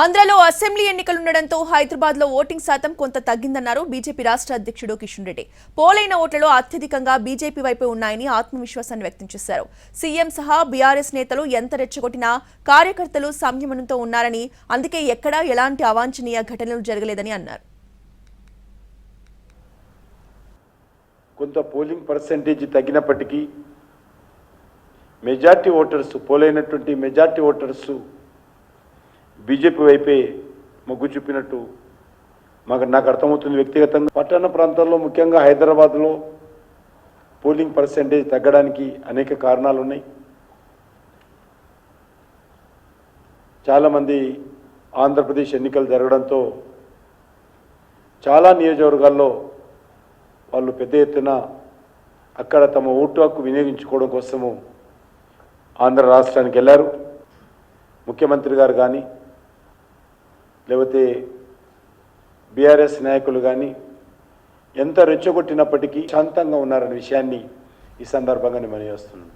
ఆంధ్రలో అసెంబ్లీ ఎన్నికలుండడంతో హైదరాబాద్లో ఓటింగ్ శాతం కొంత తగ్గిందన్నారు బీజేపీ రాష్ట్ర అధ్యక్షుడు కిషన్ రెడ్డి. పోలైన ఓట్లలో అత్యధికంగా బీజేపీ వైపే ఉన్నాయని ఆత్మవిశ్వాసాన్ని వ్యక్తం చేశారు. సీఎం సహా బీఆర్ఎస్ నేతలు ఎంత రెచ్చగొట్టినా కార్యకర్తలు సంయమనంతో ఉన్నారని అందుకే ఎక్కడా ఎలాంటి అవాంఛనీయ ఘటనలు జరగలేదని అన్నారు. కొంత పోలింగ్ పర్సంటేజ్ తగ్గినప్పటికీ మెజార్టీ ఓటర్స్ పోలైనటువంటి మెజార్టీ ఓటర్స్ బీజేపీ వైపే మొగ్గు చూపినట్టు మాకు నాకు అర్థమవుతుంది వ్యక్తిగతంగా. పట్టణ ప్రాంతాల్లో ముఖ్యంగా హైదరాబాద్లో పోలింగ్ పర్సంటేజ్ తగ్గడానికి అనేక కారణాలు ఉన్నాయి చాలామంది ఆంధ్రప్రదేశ్ ఎన్నికలు జరగడంతో చాలా నియోజకవర్గాల్లో వాళ్ళు పెద్ద ఎత్తున అక్కడ తమ ఓటు హక్కు వినియోగించుకోవడం కోసము ఆంధ్ర రాష్ట్రానికి వెళ్ళారు. ముఖ్యమంత్రి గారు కానీ లేకపోతే బీఆర్ఎస్ నాయకులు కానీ ఎంత రెచ్చగొట్టినప్పటికీ శాంతంగా ఉన్నారనే విషయాన్ని ఈ సందర్భంగా నేను మనవి చేస్తున్నాను